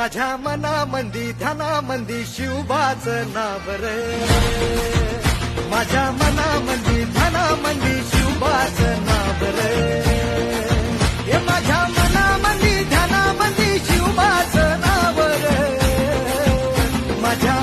माझ्या मनामंदी धनामंदी शिवबाच नावर माझ्या मनामंदी धनामंदी शिवबाच नावर हे माझ्या मनामंदी धनामंदी शिवबाच नावर माझ्या